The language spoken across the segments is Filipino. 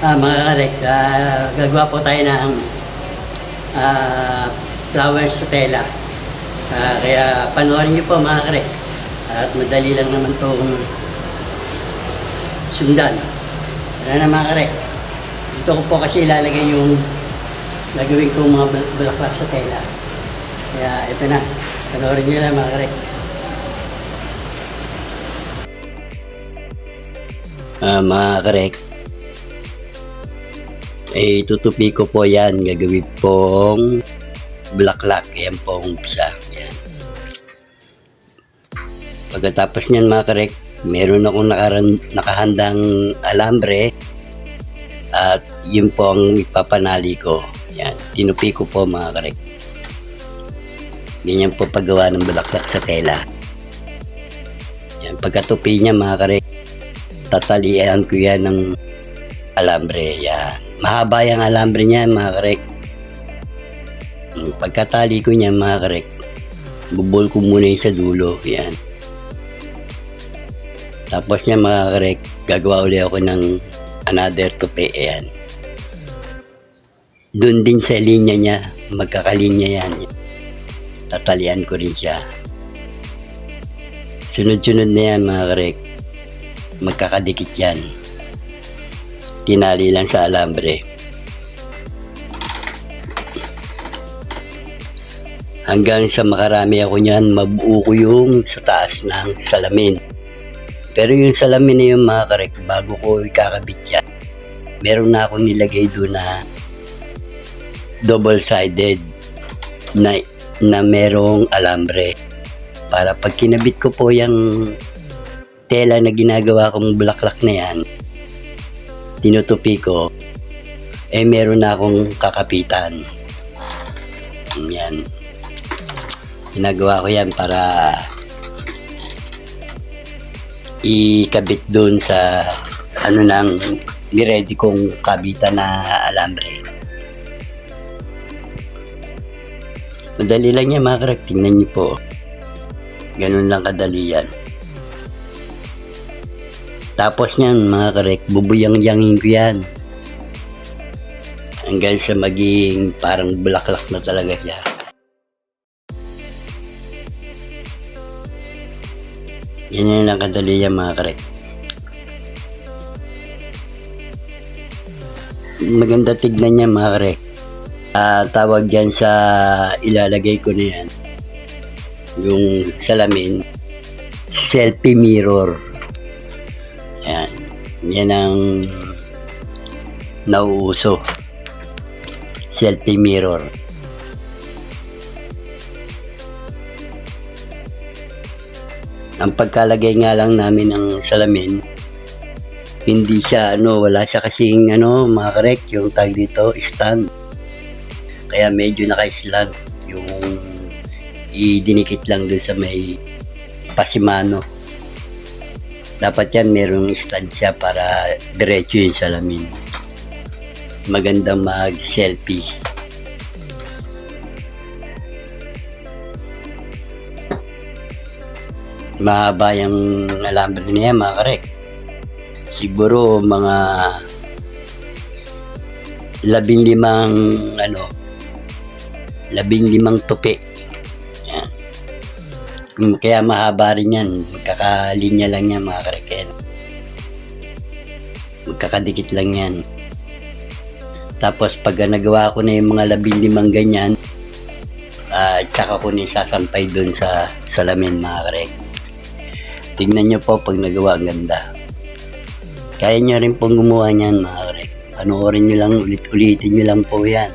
Ah, mga karek, ah, gagawa po tayo ng ah, flowers sa tela. Ah, kaya panoorin niyo po mga karek. At madali lang naman itong sundan. Ano na mga karek? Dito ko po kasi ilalagay yung gagawin kong mga bul- bulaklak sa tela. Kaya ito na. Panoorin niyo lang mga karek. Ah, mga karek, eh, tutupi ko po yan. Gagawin pong bulaklak. Yan po ang umpisa. Yan. Pagkatapos niyan mga karek, meron akong nakahandang alambre at yun po ang ipapanali ko. Yan. Tinupi ko po mga karek. Ganyan po paggawa ng bulaklak sa tela. Yan. Pagkatupi niya mga karek, tatalian ko yan ng alambre. Yan. Mahaba yung alambre niya, mga karek. Pagkatali ko niya, mga karek, bubol ko muna yung sa dulo. Yan. Tapos niya, mga karek, gagawa ulit ako ng another tupi. Yan. Doon din sa linya niya, magkakalinya yan. Tatalian ko rin siya. Sunod-sunod na yan, mga karek. Magkakadikit yan tinali lang sa alambre. Hanggang sa makarami ako niyan, mabuo ko yung sa taas ng salamin. Pero yung salamin na yung mga karek, bago ko ikakabit yan, meron na akong nilagay doon na double-sided na, na merong alambre. Para pag kinabit ko po yung tela na ginagawa kong bulaklak na yan, tinutupi ko, eh meron na akong kakapitan. Yan. Ginagawa ko yan para ikabit doon sa ano nang niready kong kabitan na alambre. Madali lang yan mga karak. Tingnan niyo po. Ganun lang kadali yan. Tapos niyan mga karek, bubuyang-yangin ko yan. Hanggang sa maging parang bulaklak na talaga siya. Yan yan lang yan mga karek. Maganda tignan niya mga karek. Ah, tawag dyan sa ilalagay ko na yan. Yung salamin. Selfie mirror. Yan. Ang nauuso. Selfie mirror. Ang pagkalagay nga lang namin ng salamin, hindi siya, ano, wala siya kasing, ano, mga correct, yung tag dito, stand. Kaya medyo naka-slant yung idinikit lang dun sa may pasimano dapat yan merong stand siya para diretso yung salamin. Maganda mag-selfie. Mahaba yung alambre niya mga karek. Siguro mga labing limang ano labing limang tupi. Mm, Kaya mahaba rin yan. Magkakalinya lang yan mga kareken. Magkakadikit lang yan. Tapos pag nagawa ko na yung mga labing limang ganyan, ah tsaka ko na sasampay dun sa salamin mga karek. Tingnan nyo po pag nagawa ang ganda. Kaya nyo rin pong gumawa niyan mga karek. Panoorin nyo lang, ulit-ulitin nyo lang po yan.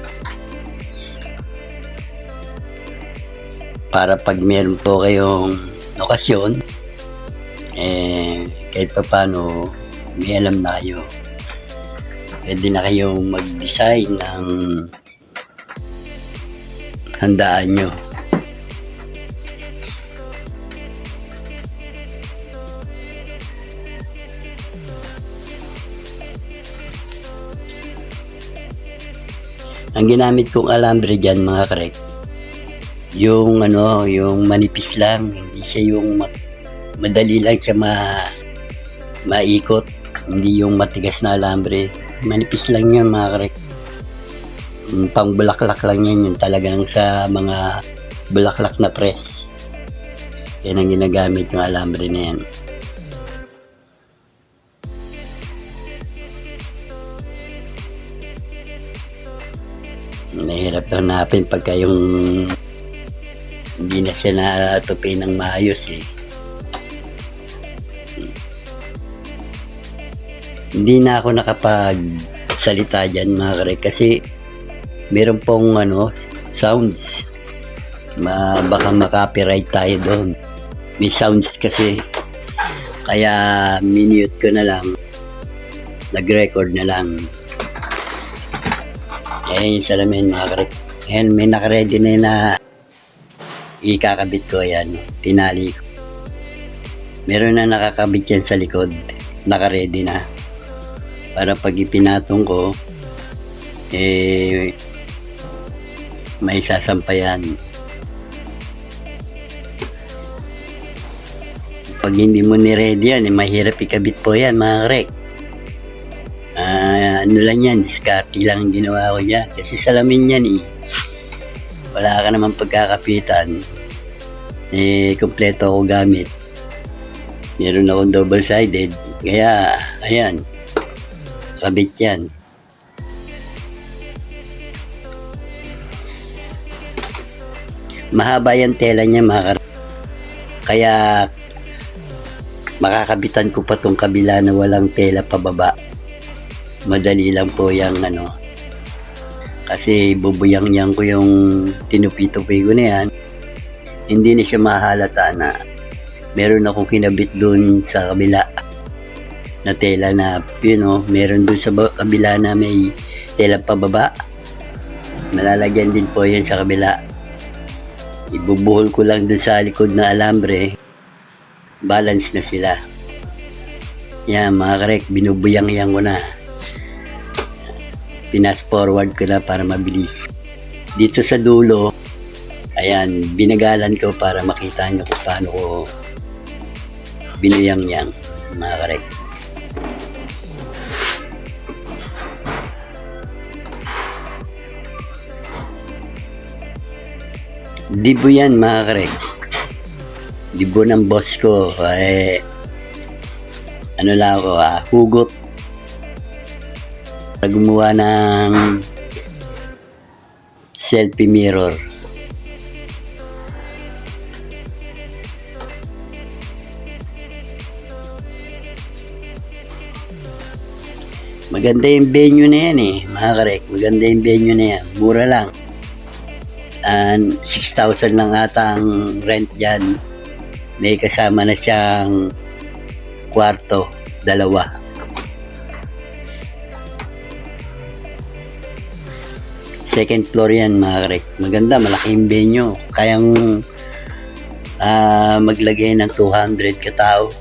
Para pag meron po kayong okasyon, eh, kahit pa paano, may alam na kayo. Pwede na kayong mag-design ng handaan nyo. Ang ginamit kong alambre dyan, mga karek, yung ano, yung manipis lang, hindi siya yung ma- madali lang siya ma maikot, hindi yung matigas na alambre. Manipis lang yun mga karek. Mm, Pang bulaklak lang yan yun talagang sa mga bulaklak na press. Yan ang ginagamit yung alambre na yan. Nahirap daw hanapin pagka yung hindi na siya natupi ng maayos eh. Hindi na ako nakapagsalita dyan mga karek kasi meron pong ano, sounds. Ma, baka makapiright tayo doon. May sounds kasi. Kaya minute ko na lang. Nag-record na lang. Ayan yung salamin mga karek. Ayan, may nakaredy na na ikakabit ko yan. Tinali ko. Meron na nakakabit yan sa likod. Nakaredy na. Para pag ipinatong ko, eh, may sasampayan. Pag hindi mo ni-ready yan, eh, mahirap ikabit po yan, mga karek. Ah, ano lang yan, diskarte lang ang ginawa ko dyan. Kasi salamin yan eh. Wala ka naman pagkakapitan. Eh, kompleto ako gamit. Meron akong double-sided. Kaya, ayan. Kabit yan. Mahaba yung tela niya mga Kaya makakabitan ko pa tong kabila na walang tela pababa. Madali lang po yung ano. Kasi bubuyang-yang ko yung tinupi-tupi ko na yan. Hindi na siya mahalata na meron akong kinabit dun sa kabila na tela na, you know, meron dun sa kabila na may tela pababa. Malalagyan din po yan sa kabila. Ibubuhol ko lang dun sa likod na alambre. Balance na sila. Yan, mga karek, binubuyang-yang ko na. Pinas forward ko na para mabilis. Dito sa dulo, ayan, binagalan ko para makita nyo kung paano ko binuyang-yang, mga karek. Dibo yan mga karek. Dibo ng boss ko. Eh, ano lang ako ah, hugot. Gumawa ng selfie mirror. Maganda yung venue na yan eh, mga karek. Maganda yung venue na yan. Mura lang. And 6,000 lang ata ang rent dyan. May kasama na siyang kwarto, dalawa. Second floor yan mga karek. Maganda, malaking venue. Kayang ah, maglagay ng 200 katao.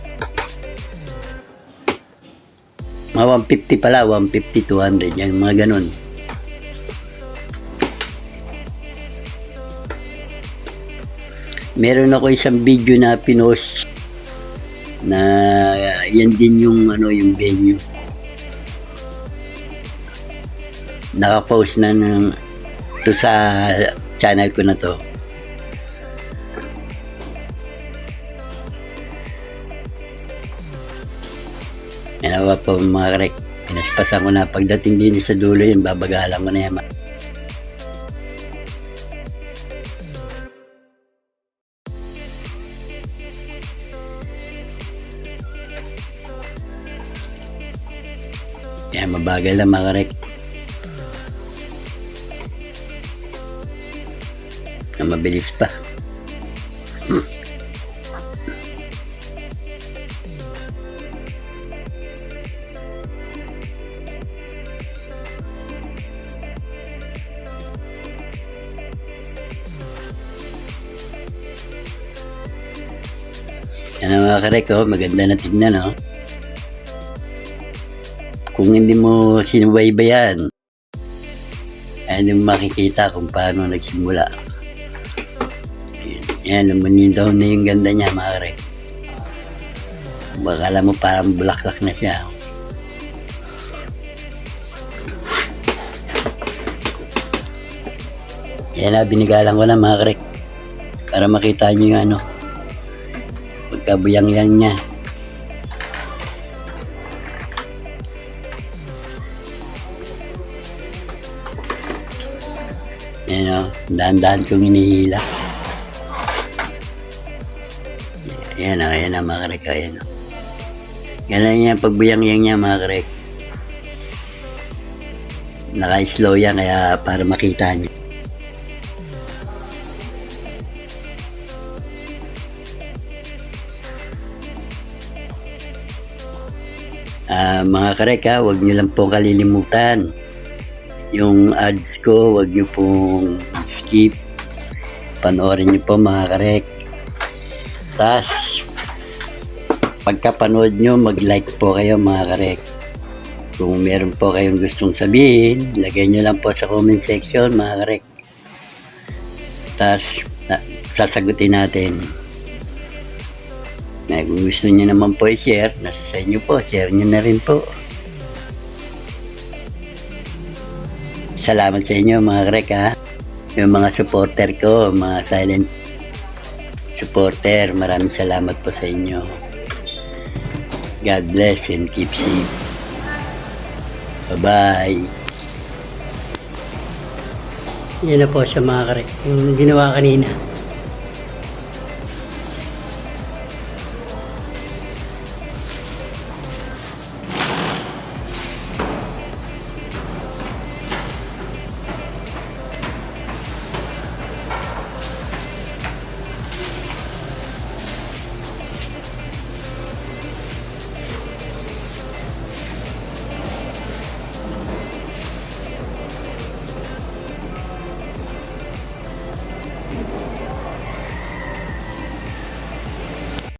Mga 150 pala, 150, 200. Yan, mga ganun. meron ako isang video na pinost na yan din yung ano yung venue nakapost na ng to sa channel ko na to. Pa po mga karek pinaspasan ko na. Pagdating din sa dulo yun babagalan ko na yan Yan, mabagal na mga karek. Na mabilis pa. Yan ang mga karek, oh. maganda na tignan. Oh. Kung hindi mo sinubaybayan, ay hindi mo makikita kung paano nagsimula. Yan, lumanin daw na yung ganda niya, maaari. Baka alam mo, parang bulaklak na siya. Yan na, binigalan ko na mga krek. Para makita niyo yung ano. Pagkabuyang-yang niya. Yan o, dahan-dahan kong inihila. Yan o, yan o mga karek. Yan o. Yan lang yan, pagbuyang-yang niya mga karek. Naka-slow yan kaya para makita niyo. Ah, mga karek ha, huwag niyo lang pong kalilimutan. Yung ads ko, huwag niyo pong skip. Panoorin niyo po mga karek. Tapos, pagkapanood niyo, mag-like po kayo mga karek. Kung meron po kayong gustong sabihin, lagay niyo lang po sa comment section mga karek. Tapos, na- sasagutin natin. Na kung gusto niyo naman po i-share, nasa sa inyo po, share niyo na rin po. Salamat sa inyo mga karek ha. Yung mga supporter ko, mga silent supporter, maraming salamat po sa inyo. God bless and keep safe. Bye-bye. Yan na po siya mga karek. Yung ginawa kanina.